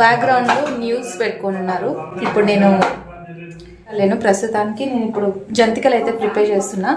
Background news పెట్టుకొని ఉన్నారు. ఇప్పుడు నేను లేను ప్రస్తుతానికి నేను ఇప్పుడు జంతికలు అయితే ప్రిపేర్ చేస్తున్నా.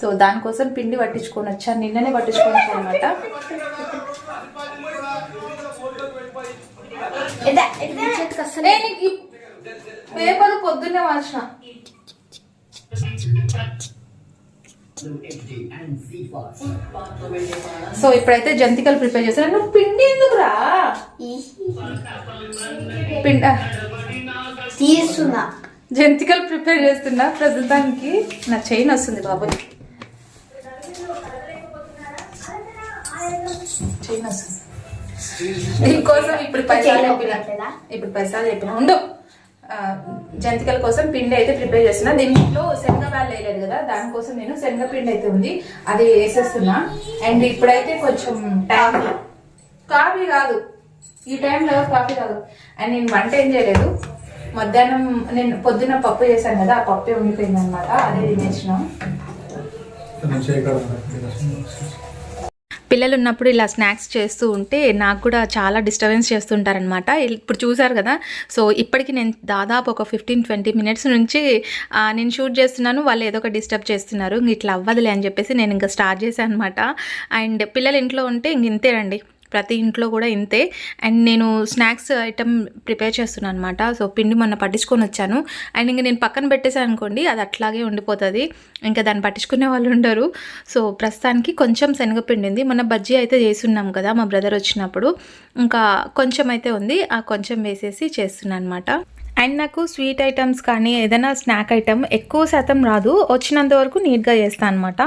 సో దానికోసం పిండి పట్టించుకొని వచ్చాను. నిన్ననే పట్టించుకొని అనమాట పేపర్ పొద్దున్నే మార్చిన సో ఇప్పుడైతే జంతికలు ప్రిపేర్ చేస్తాను నువ్వు పిండి ఎందుకురా? పిండి తీస్తున్నా. జంతికలు ప్రిపేర్ చేస్తున్నా ప్రస్తుతానికి. నా చైన్ వస్తుంది బాబు. చైన్ వస్తుంది. దీనికోసం ఇప్పుడు పైసలు చెప్పిన. ఇప్పుడు పైసలు చెప్పిన. ఉండు. ఆ, జంతికల కోసం పిండి అయితే ప్రిపేర్ చేస్తున్నా. దీంట్లో శనగ బ్యాల్ వేయలేదు కదా దానికోసం నేను శనగ పిండి అయితే ఉంది. అది వేసేస్తున్నా. అండ్ ఇప్పుడైతే కొంచెం టైం కాఫీ కాదు. ఈ టైంలో కాఫీ కాదు అండ్ నేను వంట ఏం చేయలేదు. మధ్యాహ్నం నేను పొద్దున్న పప్పు చేశాను కదా ఆ పప్పే ఉండిపోయింది అనమాట అదే తినేసినాం. పిల్లలు ఉన్నప్పుడు ఇలా స్నాక్స్ చేస్తూ ఉంటే నాకు కూడా చాలా డిస్టర్బెన్స్ చేస్తుంటారనమాట ఇప్పుడు చూసారు కదా సో ఇప్పటికి నేను దాదాపు ఒక ఫిఫ్టీన్ ట్వంటీ మినిట్స్ నుంచి నేను షూట్ చేస్తున్నాను వాళ్ళు ఏదో ఒక డిస్టర్బ్ చేస్తున్నారు ఇట్లా అవ్వదులే అని చెప్పేసి నేను ఇంకా స్టార్ట్ చేశాను అనమాట అండ్ పిల్లలు ఇంట్లో ఉంటే ఇంక ఇంతేనండి ప్రతి ఇంట్లో కూడా ఇంతే. అండ్ నేను స్నాక్స్ ఐటమ్ ప్రిపేర్ చేస్తున్నాను అనమాట సో పిండి మొన్న పట్టించుకొని వచ్చాను. అండ్ ఇంక నేను పక్కన పెట్టేసాను అనుకోండి అది అట్లాగే ఉండిపోతుంది. ఇంకా దాన్ని పట్టించుకునే వాళ్ళు ఉండరు. సో ప్రస్తుతానికి కొంచెం శనగపిండి ఉంది మొన్న బజ్జీ అయితే చేస్తున్నాం కదా మా బ్రదర్ వచ్చినప్పుడు. ఇంకా కొంచెం అయితే ఉంది. ఆ కొంచెం వేసేసి చేస్తున్నాను అనమాట అండ్ నాకు స్వీట్ ఐటమ్స్ కానీ ఏదైనా స్నాక్ ఐటమ్ ఎక్కువ శాతం రాదు. వచ్చినంత వరకు నీట్గా చేస్తాను అనమాట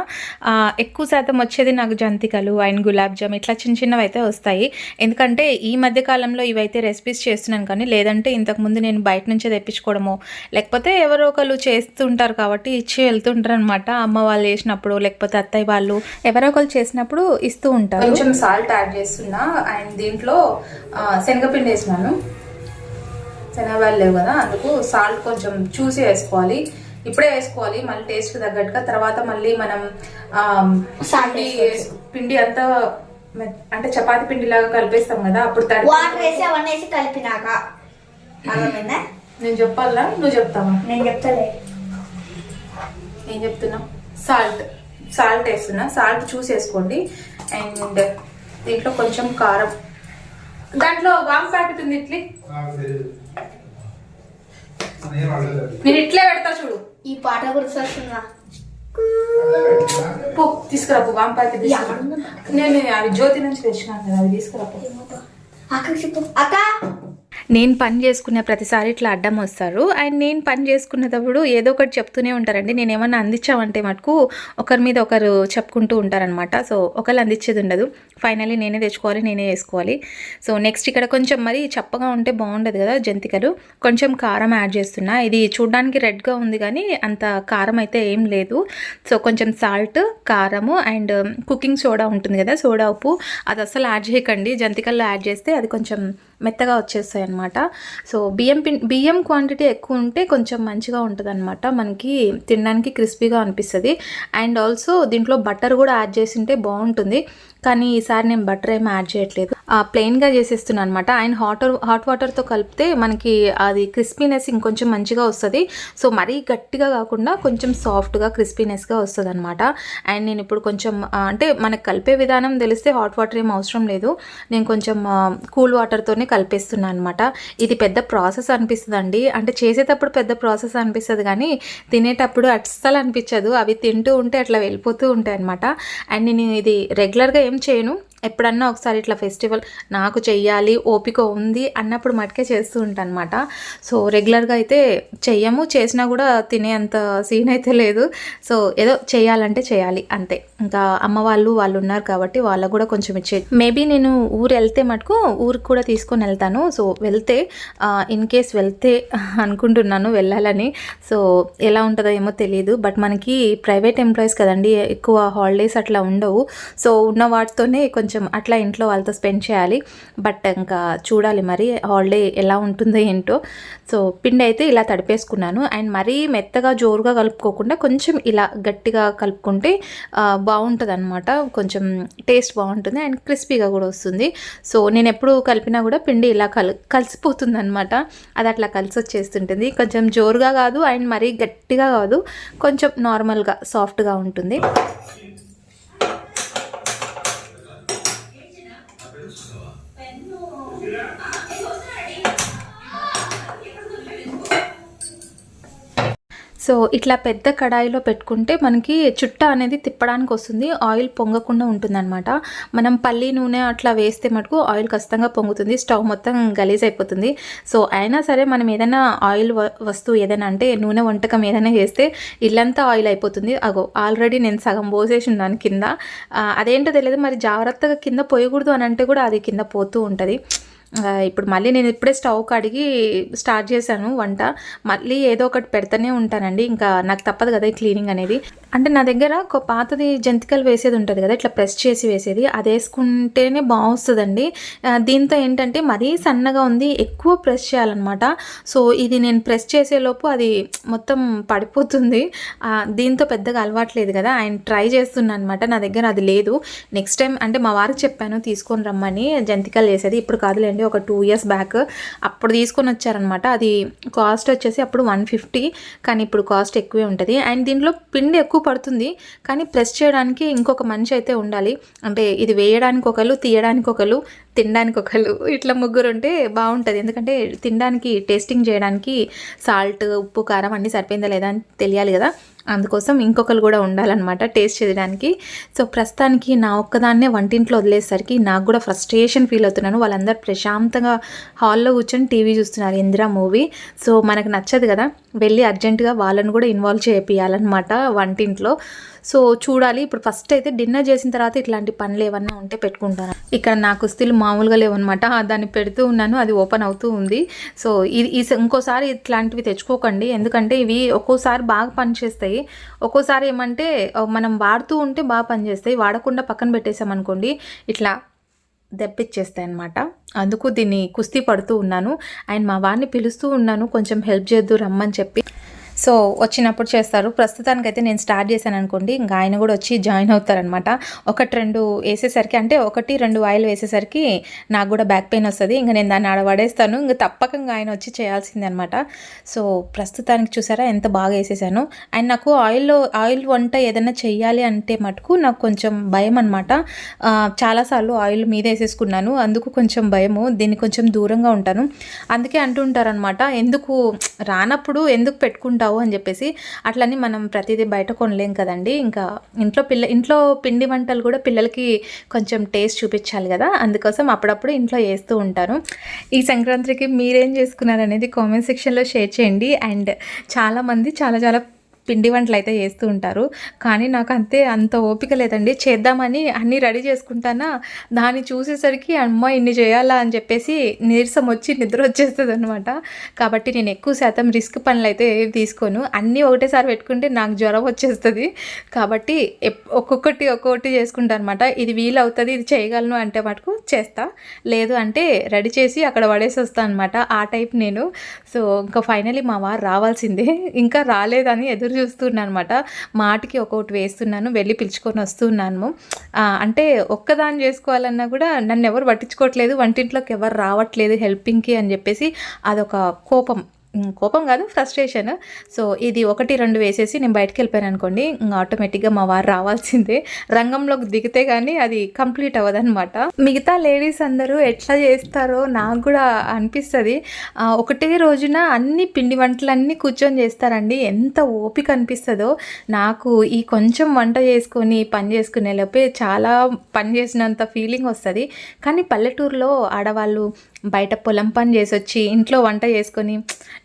ఎక్కువ శాతం వచ్చేది నాకు జంతికలు అండ్ గులాబ్ జామ్ ఇట్లా చిన్న చిన్నవి అయితే వస్తాయి. ఎందుకంటే ఈ మధ్య కాలంలో ఇవైతే రెసిపీస్ చేస్తున్నాను కానీ లేదంటే ఇంతకుముందు నేను బయట నుంచే తెప్పించుకోవడము లేకపోతే ఎవరో ఒకరు చేస్తుంటారు కాబట్టి ఇచ్చి వెళ్తుంటారు అనమాట అమ్మ వాళ్ళు చేసినప్పుడు లేకపోతే అత్తయ్య వాళ్ళు ఎవరో ఒకరు చేసినప్పుడు ఇస్తూ ఉంటారు. కొంచెం సాల్ట్ యాడ్ చేస్తున్నా. అండ్ దీంట్లో శనగపిండి వేసినాను. శనగలు లేవు కదా అందుకు సాల్ట్ కొంచెం చూసి వేసుకోవాలి ఇప్పుడే వేసుకోవాలి మళ్ళీ టేస్ట్ తగ్గట్టుగా. తర్వాత మళ్ళీ మనం పిండి పిండి అంతా అంటే చపాతి పిండి లాగా కలిపేస్తాం కదా అప్పుడు వాటర్ వేసి అవన్నీ వేసి కలిపినాక. నేను చెప్పాలా? నువ్వు చెప్తావా? నేను చెప్తాలే. ఏం చెప్తున్నా? సాల్ట్ సాల్ట్ వేస్తున్నా. సాల్ట్ చూసి వేసుకోండి అండ్ దీంట్లో కొంచెం కారం. దాంట్లో వామ్ ప్యాకెట్ ఉంది ఇట్లీ నేను ఇట్లే పెడతా చూడు. ఈ పాట గుర్తొస్తుందా పో తీసుకురా పో తీసుకురా. నేను అవి జ్యోతి నుంచి తెచ్చినాను కదా అవి తీసుకురా పో. అక్కకి చెప్పు. అక్క! నేను పని చేసుకునే ప్రతిసారి ఇట్లా అడ్డం వస్తారు. అండ్ నేను పని చేసుకునేటప్పుడు ఏదో ఒకటి చెప్తూనే ఉంటారండి. నేను ఏమన్నా అందించామంటే మటుకు ఒకరి మీద ఒకరు చెప్పుకుంటూ ఉంటారనమాట సో ఒకరు అందించేది ఉండదు. ఫైనల్లీ నేనే తెచ్చుకోవాలి నేనే వేసుకోవాలి. సో నెక్స్ట్ ఇక్కడ కొంచెం మరి చప్పగా ఉంటే బాగుండదు కదా జంతికలు. కొంచెం కారం యాడ్ చేస్తున్నా. ఇది చూడడానికి రెడ్గా ఉంది కానీ అంత కారం అయితే ఏం లేదు. సో కొంచెం సాల్ట్ కారము అండ్ కుకింగ్ సోడా ఉంటుంది కదా సోడా ఉప్పు. అది అసలు యాడ్ చేయకండి. జంతికల్లో యాడ్ చేస్తే అది కొంచెం మెత్తగా వచ్చేస్తాయి అనమాట సో బియ్యం పిం బియ్యం క్వాంటిటీ ఎక్కువ ఉంటే కొంచెం మంచిగా ఉంటుంది అనమాట మనకి తినడానికి క్రిస్పీగా అనిపిస్తుంది. అండ్ ఆల్సో దీంట్లో బటర్ కూడా యాడ్ చేసింటే బాగుంటుంది. కానీ ఈసారి నేను బటర్ ఏమి యాడ్ చేయట్లేదు. ప్లెయిన్గా చేసేస్తున్నాను అనమాట అండ్ హాట్ హాట్ వాటర్తో కలిపితే మనకి అది క్రిస్పీనెస్ ఇంకొంచెం మంచిగా వస్తుంది. సో మరీ గట్టిగా కాకుండా కొంచెం సాఫ్ట్గా క్రిస్పీనెస్గా వస్తుంది అనమాట అండ్ నేను ఇప్పుడు కొంచెం అంటే మనకు కలిపే విధానం తెలిస్తే హాట్ వాటర్ ఏం అవసరం లేదు. నేను కొంచెం కూల్ వాటర్తోనే కలిపేస్తున్నాను అనమాట ఇది పెద్ద ప్రాసెస్ అనిపిస్తుంది అంటే చేసేటప్పుడు పెద్ద ప్రాసెస్ అనిపిస్తుంది కానీ తినేటప్పుడు అస్సలు అనిపించదు. అవి తింటూ ఉంటే అట్లా వెళ్ళిపోతూ ఉంటాయి అనమాట అండ్ నేను ఇది రెగ్యులర్గా ఏం చేయను. ఎప్పుడన్నా ఒకసారి ఇట్లా ఫెస్టివల్ నాకు చెయ్యాలి ఓపిక ఉంది అన్నప్పుడు మటుకే చేస్తూ ఉంటాను అనమాట సో రెగ్యులర్గా అయితే చెయ్యము చేసినా కూడా తినే అంత సీన్ అయితే లేదు. సో ఏదో చేయాలంటే చేయాలి అంతే. ఇంకా అమ్మ వాళ్ళు వాళ్ళు ఉన్నారు కాబట్టి వాళ్ళకు కూడా కొంచెం ఇచ్చే మేబీ నేను ఊరు వెళ్తే మటుకు ఊరికి కూడా తీసుకొని వెళ్తాను. సో వెళ్తే ఇన్ కేస్ వెళ్తే అనుకుంటున్నాను వెళ్ళాలని. సో ఎలా ఉంటుందో ఏమో తెలియదు బట్ మనకి ప్రైవేట్ ఎంప్లాయీస్ కదండి ఎక్కువ హాలిడేస్ అట్లా ఉండవు. సో ఉన్న వాటితోనే కొంచెం కొంచెం అట్లా ఇంట్లో వాళ్ళతో స్పెండ్ చేయాలి. బట్ ఇంకా చూడాలి మరి హాలిడే ఎలా ఉంటుందో ఏంటో. సో పిండి అయితే ఇలా తడిపేసుకున్నాను. అండ్ మరీ మెత్తగా జోరుగా కలుపుకోకుండా కొంచెం ఇలా గట్టిగా కలుపుకుంటే బాగుంటుంది అనమాట కొంచెం టేస్ట్ బాగుంటుంది అండ్ క్రిస్పీగా కూడా వస్తుంది. సో నేను ఎప్పుడు కలిపినా కూడా పిండి ఇలా కల్ కలిసిపోతుంది అనమాట అది అట్లా కలిసి వచ్చేస్తుంటుంది కొంచెం జోరుగా కాదు అండ్ మరీ గట్టిగా కాదు. కొంచెం నార్మల్గా సాఫ్ట్గా ఉంటుంది. సో ఇట్లా పెద్ద కడాయిలో పెట్టుకుంటే మనకి చుట్ట అనేది తిప్పడానికి వస్తుంది. ఆయిల్ పొంగకుండా ఉంటుందన్నమాట. మనం పల్లి నూనె అట్లా వేస్తే మటుకు ఆయిల్ ఖచ్చితంగా పొంగుతుంది. స్టవ్ మొత్తం గలీజ్ అయిపోతుంది. సో అయినా సరే మనం ఏదైనా ఆయిల్ వ- వస్తువు ఏదైనా అంటే నూనె వంటకం ఏదైనా వేస్తే ఇల్లంతా ఆయిల్ అయిపోతుంది. అగో ఆల్రెడీ నేను సగం పోసేసి ఉన్నాను కింద. అదేంటో తెలియదు మరి జాగ్రత్తగా కింద పోయకూడదు అని అంటే కూడా అది కింద పోతూ ఉంటుంది. ఇప్పుడు మళ్ళీ నేను ఇప్పుడే స్టవ్ కడిగి స్టార్ట్ చేశాను వంట. మళ్ళీ ఏదో ఒకటి పెడతానే ఉంటానండి. ఇంకా నాకు తప్పదు కదా ఈ క్లీనింగ్ అనేది. అంటే నా దగ్గర ఒక పాతది జంతికలు వేసేది ఉంటుంది కదా ఇట్లా ప్రెస్ చేసి వేసేది. అది వేసుకుంటేనే బాగుస్తుందండి. దీంతో ఏంటంటే మరీ సన్నగా ఉంది ఎక్కువ ప్రెస్ చేయాలన్నమాట. సో ఇది నేను ప్రెస్ చేసేలోపు అది మొత్తం పడిపోతుంది. దీంతో పెద్దగా అలవాట్లేదు కదా. ఆయన ట్రై చేస్తున్నాను అనమాట నా దగ్గర అది లేదు. నెక్స్ట్ టైం అంటే మా వారికి చెప్పాను తీసుకొని రమ్మని. జంతికలు వేసేది ఇప్పుడు కాదులేండి. ఒక టూ ఇయర్స్ బ్యాక్ అప్పుడు తీసుకొని వచ్చారనమాట. అది కాస్ట్ వచ్చేసి అప్పుడు వన్ ఫిఫ్టీ కానీ ఇప్పుడు కాస్ట్ ఎక్కువే ఉంటుంది. అండ్ దీంట్లో పిండి ఎక్కువ పడుతుంది కానీ ప్రెస్ చేయడానికి ఇంకొక మనిషి అయితే ఉండాలి. అంటే ఇది వేయడానికి ఒకరు తీయడానికి ఒకరు తినడానికి ఒకరు ఇట్లా ముగ్గురు ఉంటే బాగుంటుంది. ఎందుకంటే తినడానికి టేస్టింగ్ చేయడానికి సాల్ట్ ఉప్పు కారం అన్నీ సరిపోయిందా లేదా అని తెలియాలి కదా. అందుకోసం ఇంకొకరు కూడా ఉండాలన్నమాట టేస్ట్ చేయడానికి. సో ప్రస్తుతానికి నా ఒక్కదాన్నే వంటింట్లో వదిలేసరికి నాకు కూడా ఫ్రస్ట్రేషన్ ఫీల్ అవుతున్నాను. వాళ్ళందరూ ప్రశాంతంగా హాల్లో కూర్చొని టీవీ చూస్తున్నారు ఇందిరా మూవీ. సో మనకు నచ్చదు కదా వెళ్ళి అర్జెంటుగా వాళ్ళని కూడా ఇన్వాల్వ్ చేయాలన్నమాట వంటింట్లో. సో చూడాలి. ఇప్పుడు ఫస్ట్ అయితే డిన్నర్ చేసిన తర్వాత ఇట్లాంటి పనులు ఏమన్నా ఉంటే పెట్టుకుంటాను. ఇక్కడ నా కుస్తీలు మామూలుగా లేవన్నమాట. దాన్ని పెడుతూ ఉన్నాను. అది ఓపెన్ అవుతూ ఉంది. సో ఇది ఈ ఇంకోసారి ఇట్లాంటివి తెచ్చుకోకండి. ఎందుకంటే ఇవి ఒక్కోసారి బాగా పనిచేస్తాయి ఒక్కోసారి ఏమంటే మనం వాడుతూ ఉంటే బాగా పనిచేస్తాయి వాడకుండా పక్కన పెట్టేసామనుకోండి ఇట్లా దెబ్బిచ్చేస్తాయి అనమాట అందుకు దీన్ని కుస్తీ పడుతూ ఉన్నాను. అండ్ మా వారిని పిలుస్తూ ఉన్నాను. కొంచెం హెల్ప్ చేద్దు రమ్మని చెప్పి. సో వచ్చినప్పుడు చేస్తారు. ప్రస్తుతానికైతే నేను స్టార్ట్ చేశాను అనుకోండి ఇంకా ఆయన కూడా వచ్చి జాయిన్ అవుతారనమాట ఒకటి రెండు వేసేసరికి అంటే ఒకటి రెండు ఆయిల్ వేసేసరికి నాకు కూడా బ్యాక్ పెయిన్ వస్తుంది. ఇంకా నేను దాన్ని ఆడ పడేస్తాను ఇంకా తప్పకంగా ఆయన వచ్చి చేయాల్సిందనమాట సో ప్రస్తుతానికి చూసారా ఎంత బాగా వేసేసాను. అండ్ నాకు ఆయిల్లో ఆయిల్ వంట ఏదైనా చేయాలి అంటే మటుకు నాకు కొంచెం భయం అనమాట చాలాసార్లు ఆయిల్ మీద వేసేసుకున్నాను. అందుకు కొంచెం భయము. దీన్ని కొంచెం దూరంగా ఉంటాను. అందుకే అంటుంటారనమాట ఎందుకు రానప్పుడు ఎందుకు పెట్టుకుంటావు? అని చెప్పేసి అట్లని మనం ప్రతిదీ బయట కొనలేం కదండి. ఇంకా ఇంట్లో పిల్ల ఇంట్లో పిండి వంటలు కూడా పిల్లలకి కొంచెం టేస్ట్ చూపించాలి కదా. అందుకోసం అప్పుడప్పుడు ఇంట్లో వేస్తూ ఉంటాను ఈ సంక్రాంతికి మీరేం చేసుకున్నారు అనేది కామెంట్ సెక్షన్లో షేర్ చేయండి. అండ్ చాలామంది చాలా చాలా పిండి వంటలు అయితే చేస్తూ ఉంటారు. కానీ నాకు అంతే అంత ఓపిక లేదండి. చేద్దామని అన్నీ రెడీ చేసుకుంటానా? దాన్ని చూసేసరికి అమ్మ ఇన్ని చేయాలా అని చెప్పేసి నీరసం వచ్చి నిద్ర వచ్చేస్తుంది అనమాట కాబట్టి నేను ఎక్కువ శాతం రిస్క్ పనులు అయితే ఏవి తీసుకోను. అన్నీ ఒకటేసారి పెట్టుకుంటే నాకు జ్వరం వచ్చేస్తుంది. కాబట్టి ఒక్కొక్కటి ఒక్కొక్కటి చేసుకుంటాను అనమాట ఇది వీలు అవుతుంది ఇది చేయగలను అంటే మటుకు చేస్తా. లేదు అంటే రెడీ చేసి అక్కడ పడేసి వస్తాను అనమాట ఆ టైప్ నేను. సో ఇంకా ఫైనలీ మా వారు రావాల్సిందే. ఇంకా రాలేదని ఎదురు చూస్తున్నానమాట. అనమాట మాటికి ఒక్కొక్కటి వేస్తున్నాను వెళ్ళి పిలుచుకొని వస్తున్నాను. అంటే ఒక్కదాన్ని చేసుకోవాలన్నా కూడా నన్ను ఎవరు పట్టించుకోవట్లేదు వంటింట్లోకి ఎవరు రావట్లేదు హెల్పింగ్కి అని చెప్పేసి అదొక కోపం. కోపం కాదు ఫ్రస్ట్రేషన్ సో ఇది ఒకటి రెండు వేసేసి నేను బయటకు వెళ్ళిపోయాను అనుకోండి ఆటోమేటిక్గా మా వారు రావాల్సిందే. రంగంలోకి దిగితే కానీ అది కంప్లీట్ అవ్వదనమాట మిగతా లేడీస్ అందరూ ఎట్లా చేస్తారో నాకు కూడా అనిపిస్తుంది. ఒకటే రోజున అన్ని పిండి వంటలన్నీ కూర్చొని చేస్తారండి. ఎంత ఓపిక అనిపిస్తుందో. నాకు ఈ కొంచెం వంట చేసుకొని పని చేసుకునే లోపే చాలా పని చేసినంత ఫీలింగ్ వస్తుంది. కానీ పల్లెటూరులో ఆడవాళ్ళు బయట పొలం పని చేసి వచ్చి ఇంట్లో వంట చేసుకొని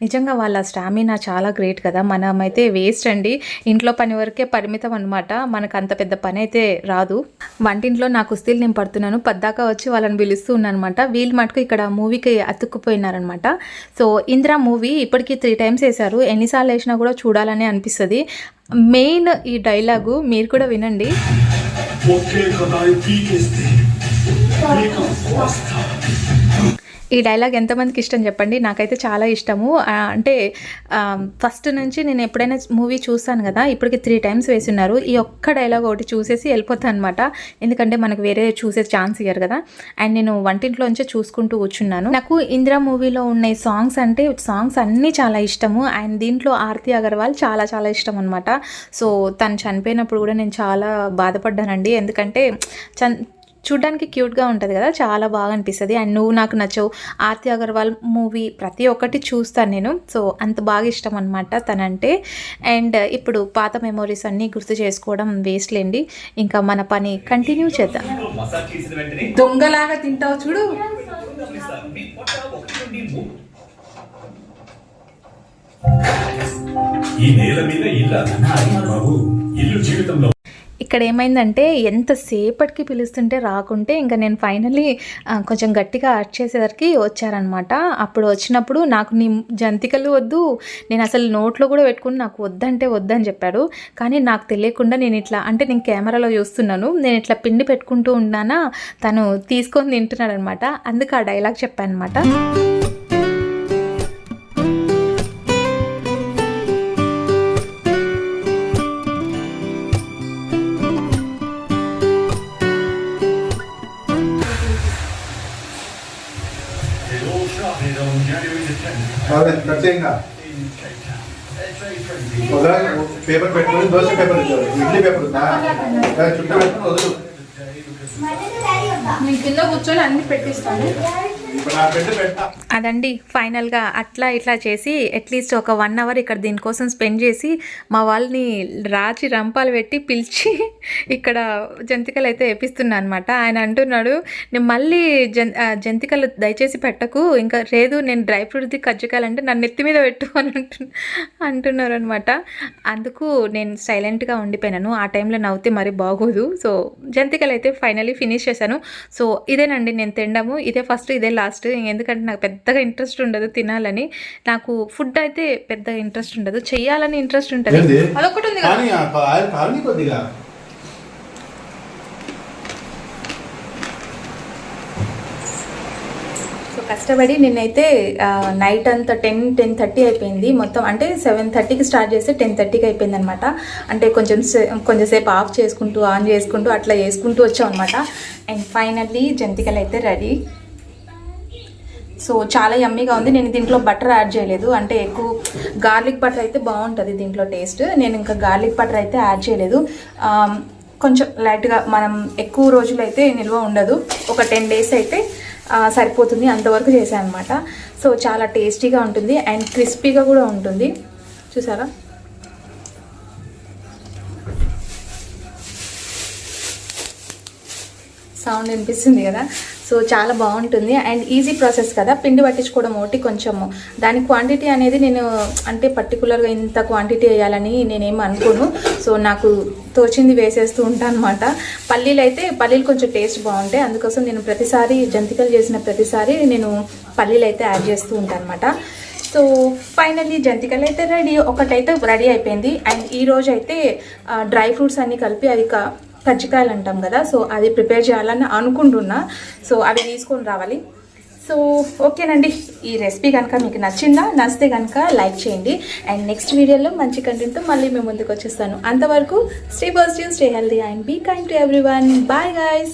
నిజంగా వాళ్ళ స్టామినా చాలా గ్రేట్ కదా. మనమైతే వేస్ట్ అండి. ఇంట్లో పని వరకే పరిమితం అనమాట మనకు అంత పెద్ద పని అయితే రాదు. వంటింట్లో నా కుస్తీలు నేను పడుతున్నాను. పద్దాక వచ్చి వాళ్ళని పిలుస్తూ ఉన్నాను అనమాట వీళ్ళు మటుకు ఇక్కడ మూవీకి అతుక్కుపోయినారనమాట సో ఇందిరా మూవీ ఇప్పటికీ త్రీ టైమ్స్ వేశారు. ఎన్నిసార్లు వేసినా కూడా చూడాలని అనిపిస్తుంది. మెయిన్ ఈ డైలాగు మీరు కూడా వినండి. ఒకే ఈ డైలాగ్ ఎంతమందికి ఇష్టం చెప్పండి? నాకైతే చాలా ఇష్టము. అంటే ఫస్ట్ నుంచి నేను ఎప్పుడైనా మూవీ చూస్తాను కదా ఇప్పటికి త్రీ టైమ్స్ వేసున్నారు ఈ ఒక్క డైలాగ్ ఒకటి చూసేసి వెళ్ళిపోతాను అనమాట ఎందుకంటే మనకు వేరే చూసే ఛాన్స్ ఇయ్యారు కదా. అండ్ నేను వంటింట్లోంచే చూసుకుంటూ కూర్చున్నాను. నాకు ఇందిరా మూవీలో ఉన్న సాంగ్స్ అంటే సాంగ్స్ అన్నీ చాలా ఇష్టము. అండ్ దీంట్లో ఆర్తి అగర్వాల్ చాలా చాలా ఇష్టం అనమాట సో తను చనిపోయినప్పుడు కూడా నేను చాలా బాధపడ్డానండి. ఎందుకంటే చన్ చూడ్డానికి క్యూట్గా ఉంటుంది కదా చాలా బాగా అనిపిస్తుంది. అండ్ నువ్వు నాకు నచ్చవు. ఆర్తి అగర్వాల్ మూవీ ప్రతి ఒక్కటి చూస్తాను నేను. సో అంత బాగా ఇష్టం అనమాట తనంటే. అండ్ ఇప్పుడు పాత మెమోరీస్ అన్నీ గుర్తు చేసుకోవడం వేస్ట్లేండి ఇంకా మన పని కంటిన్యూ చేద్దాం. దొంగలాగా తింటావు చూడు. ఈ నేల మీద ఇల్లు బాబు ఇల్లు జీవితంలో ఇక్కడ ఏమైందంటే ఎంతసేపటికి పిలుస్తుంటే రాకుంటే ఇంకా నేను ఫైనలీ కొంచెం గట్టిగా అర్చ్ చేసేసరికి వచ్చారనమాట. అప్పుడు వచ్చినప్పుడు నాకు నీ జంతికలు వద్దు నేను అసలు నోట్లో కూడా పెట్టుకుని నాకు వద్దంటే వద్దని చెప్పాడు. కానీ నాకు తెలియకుండా నేను ఇట్లా అంటే నేను కెమెరాలో చూస్తున్నాను నేను ఇట్లా పిండి పెట్టుకుంటూ ఉన్నానా తను తీసుకొని తింటున్నాడనమాట. అందుకు ఆ డైలాగ్ చెప్పాను అనమాట వదలా పేపర్ పెట్టుకుని దోశ పేపర్ ఇడ్లీ పేపర్ ఉందా? చుట్టూ పెట్టుకుని వదులు. నేను కింద కూర్చొని అన్ని పెట్టిస్తాను. ఇప్పుడు నా పెట్టి పెట్టా అదండి. ఫైనల్గా అట్లా ఇట్లా చేసి అట్లీస్ట్ ఒక వన్ అవర్ ఇక్కడ దీనికోసం స్పెండ్ చేసి మా వాళ్ళని రాచి రంపాలు పెట్టి పిలిచి ఇక్కడ జంతికలు అయితే వేపిస్తున్నా అనమాట ఆయన అంటున్నాడు నేను మళ్ళీ జన్ జంతికలు దయచేసి పెట్టకు. ఇంకా లేదు నేను డ్రై ఫ్రూట్ది కజ్జికాయలు నన్ను నెత్తి మీద పెట్టు అని అంటు అంటున్నారు అనమాట అందుకు నేను సైలెంట్గా ఉండిపోయినాను. ఆ టైంలో నవ్వుతే మరి బాగోదు. సో జంతికలు అయితే ఫైనలీ ఫినిష్ చేశాను. సో ఇదేనండి నేను తినడము. ఇదే ఫస్ట్ ఇదే లాస్ట్. ఎందుకంటే నాకు పెద్ద పెద్దగా ఇంట్రెస్ట్ ఉండదు తినాలని. నాకు ఫుడ్ అయితే పెద్దగా ఇంట్రెస్ట్ ఉండదు. చెయ్యాలని ఇంట్రెస్ట్ ఉంటుంది. అదొకటి ఉంది కదా. కష్టపడి నిన్నైతే నైట్ అంతా టెన్ టెన్ థర్టీ అయిపోయింది. మొత్తం అంటే సెవెన్ థర్టీకి స్టార్ట్ చేస్తే టెన్ థర్టీకి అయిపోయింది అనమాట అంటే కొంచెం సే- కొంచెంసేపు ఆఫ్ చేసుకుంటూ ఆన్ చేసుకుంటూ అట్లా చేసుకుంటూ వచ్చాం అనమాట అండ్ ఫైనల్లీ జంతికలు అయితే రెడీ. సో చాలా యమ్మీగా ఉంది. నేను దీంట్లో బటర్ యాడ్ చేయలేదు. అంటే ఎక్కువ గార్లిక్ బటర్ అయితే బాగుంటుంది దీంట్లో టేస్ట్ నేను ఇంకా గార్లిక్ బటర్ అయితే యాడ్ చేయలేదు. కొంచెం లైట్గా మనం ఎక్కువ రోజులు అయితే నిల్వ ఉండదు. ఒక టెన్ డేస్ అయితే సరిపోతుంది. అంతవరకు చేశాను అనమాట సో చాలా టేస్టీగా ఉంటుంది అండ్ క్రిస్పీగా కూడా ఉంటుంది. చూసారా? సౌండ్ వినిపిస్తుంది కదా? సో చాలా బాగుంటుంది. అండ్ ఈజీ ప్రాసెస్ కదా పిండి పట్టించుకోవడం ఒకటి కొంచెము. దాని క్వాంటిటీ అనేది నేను అంటే పర్టికులర్గా ఇంత క్వాంటిటీ వేయాలని నేనేం అనుకోను. సో నాకు తోచింది వేసేస్తూ ఉంటాను అనమాట పల్లీలు అయితే పల్లీలు కొంచెం టేస్ట్ బాగుంటాయి. అందుకోసం నేను ప్రతిసారి జంతికలు చేసిన ప్రతిసారి నేను పల్లీలు అయితే యాడ్ చేస్తూ ఉంటాను అనమాట సో ఫైనల్లీ జంతికలు అయితే రెడీ ఒకటైతే రెడీ అయిపోయింది. అండ్ ఈరోజు అయితే డ్రై ఫ్రూట్స్ అన్నీ కలిపి అది కజ్జికాయలు అంటాం కదా సో అది ప్రిపేర్ చేయాలని అనుకుంటున్నా. సో అవి తీసుకొని రావాలి. సో ఓకేనండి ఈ రెసిపీ కనుక మీకు నచ్చిందా నచ్చితే కనుక లైక్ చేయండి. అండ్ నెక్స్ట్ వీడియోలో మంచి కంటెంట్తో మళ్ళీ మేము ముందుకు వచ్చేస్తాను. అంతవరకు stay positive stay healthy and be kind to everyone bye guys.